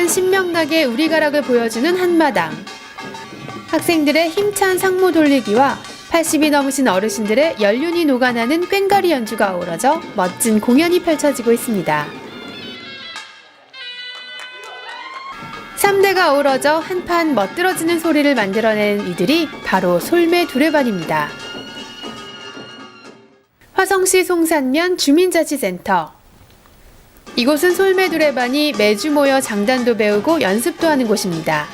한 신명나게 우리 가락을 보여주는 한마당. 학생들의 힘찬 상모 돌리기와 80이 넘으신 어르신들의 연륜이 녹아나는 꽹가리 연주가 어우러져 멋진 공연이 펼쳐지고 있습니다. 3대가 어우러져 한판 멋들어지는 소리를 만들어낸 이들이 바로 솔매 두레반입니다. 화성시 송산면 주민자치센터. 이곳은 솔매 두레반이 매주 모여 장단도 배우고 연습도 하는 곳입니다.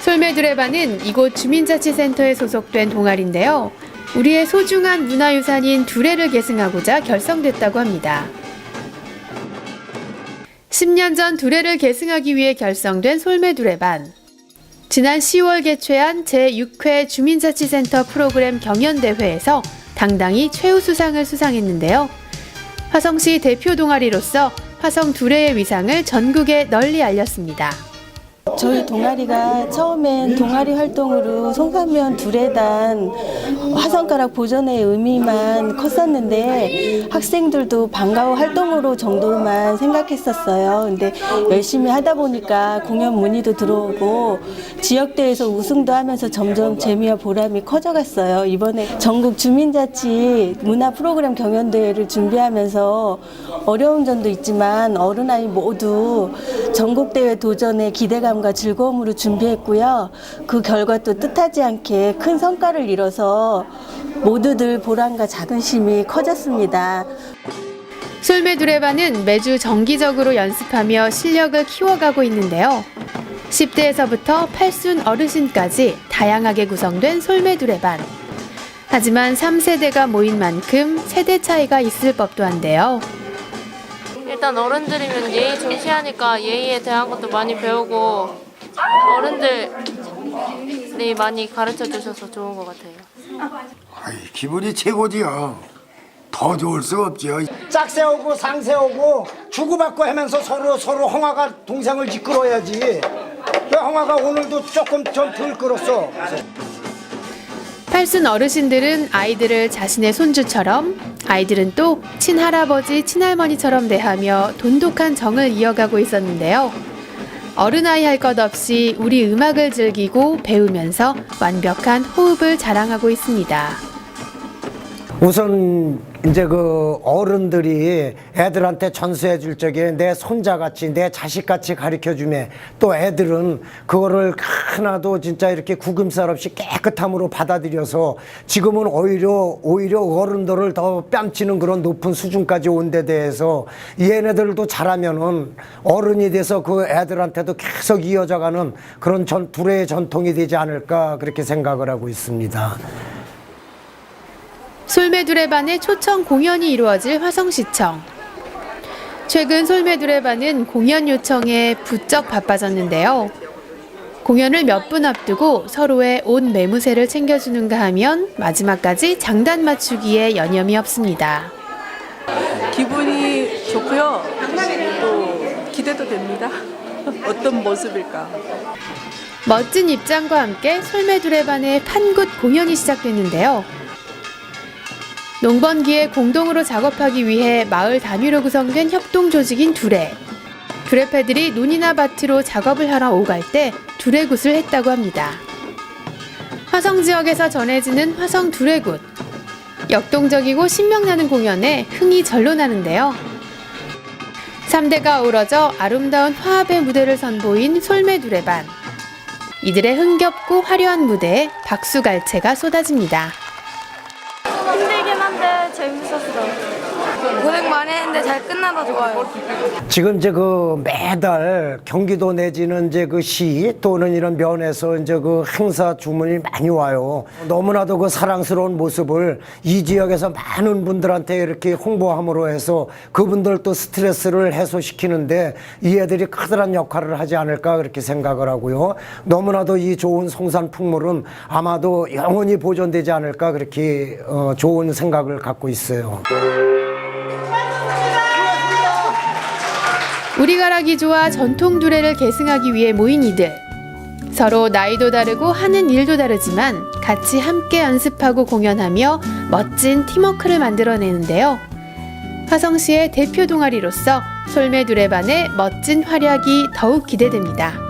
솔매 두레반은 이곳 주민자치센터에 소속된 동아리인데요. 우리의 소중한 문화유산인 두레를 계승하고자 결성됐다고 합니다. 10년 전 두레를 계승하기 위해 결성된 솔매 두레반. 지난 10월 개최한 제6회 주민자치센터 프로그램 경연대회에서 당당히 최우수상을 수상했는데요. 화성시 대표 동아리로서 화성 두레의 위상을 전국에 널리 알렸습니다. 저희 동아리가 처음엔 동아리 활동으로 송산면 두레단 화성가락 보존의 의미만 컸었는데 학생들도 반가워 활동으로 정도만 생각했었어요. 근데 열심히 하다 보니까 공연 문의도 들어오고 지역대회에서 우승도 하면서 점점 재미와 보람이 커져갔어요. 이번에 전국 주민자치 문화 프로그램 경연대회를 준비하면서 어려운 점도 있지만 어른 아이 모두 전국대회 도전에 기대감과 즐거움으로 준비했고요. 그 결과 또 뜻하지 않게 큰 성과를 이뤄서 모두들 보람과 자긍심이 커졌습니다. 솔매 두레반은 매주 정기적으로 연습하며 실력을 키워가고 있는데요. 10대에서부터 팔순 어르신까지 다양하게 구성된 솔매 두레반. 하지만 3세대가 모인 만큼 세대 차이가 있을 법도 한데요. 일단 어른들이면 예의 중시하니까 예의에 대한 것도 많이 배우고 어른들이 많이 가르쳐 주셔서 좋은 것 같아요. 아이, 기분이 최고지요. 더 좋을 수 없죠. 짝세우고 상세우고 주고받고 하면서 서로 서로 홍화가 동생을 이끌어야지. 왜 홍화가 오늘도 조금 좀 덜 끌었어? 팔순 어르신들은 아이들을 자신의 손주처럼, 아이들은 또 친할아버지, 친할머니처럼 대하며 돈독한 정을 이어가고 있었는데요. 어른아이 할 것 없이 우리 음악을 즐기고 배우면서 완벽한 호흡을 자랑하고 있습니다. 우선 이제 그 어른들이 애들한테 전수해 줄 적에 내 손자 같이 내 자식 같이 가르쳐 주매 또 애들은 그거를 하나도 진짜 이렇게 구김살 없이 깨끗함으로 받아들여서 지금은 오히려 오히려 어른들을 더 뺨치는 그런 높은 수준까지 온 데 대해서 얘네들도 잘하면은 어른이 돼서 그 애들한테도 계속 이어져가는 그런 전 둘의 전통이 되지 않을까 그렇게 생각을 하고 있습니다. 솔메두레반의 초청 공연이 이루어질 화성시청. 최근 솔메두레반은 공연 요청에 부쩍 바빠졌는데요. 공연을 몇 분 앞두고 서로의 옷 매무새를 챙겨주는가 하면 마지막까지 장단 맞추기에 여념이 없습니다. 기분이 좋고요. 또 기대도 됩니다. 어떤 모습일까. 멋진 입장과 함께 솔메두레반의 판굿 공연이 시작됐는데요. 농번기에 공동으로 작업하기 위해 마을 단위로 구성된 협동 조직인 두레. 두레패들이 논이나 밭으로 작업을 하러 오갈 때 두레굿을 했다고 합니다. 화성 지역에서 전해지는 화성 두레굿. 역동적이고 신명나는 공연에 흥이 절로 나는데요. 3대가 어우러져 아름다운 화합의 무대를 선보인 솔메 두레반. 이들의 흥겹고 화려한 무대에 박수갈채가 쏟아집니다. 힘들긴 한데 재밌었어. 고생 많이 했는데 잘 끝나서 좋아요. 지금 이제 그 매달 경기도 내지는 이제 그 시 또는 이런 면에서 이제 그 행사 주문이 많이 와요. 너무나도 그 사랑스러운 모습을 이 지역에서 많은 분들한테 이렇게 홍보함으로 해서 그분들도 스트레스를 해소시키는데 이 애들이 커다란 역할을 하지 않을까 그렇게 생각을 하고요. 너무나도 이 좋은 송산 풍물은 아마도 영원히 보존되지 않을까 그렇게 어, 좋은 생각 을 갖고 있어요. 우리 가락이 좋아 전통 두레를 계승하기 위해 모인 이들. 서로 나이도 다르고 하는 일도 다르지만 같이 함께 연습하고 공연하며 멋진 팀워크를 만들어내는데요. 화성시의 대표 동아리로서 솔메 두레반의 멋진 활약이 더욱 기대됩니다.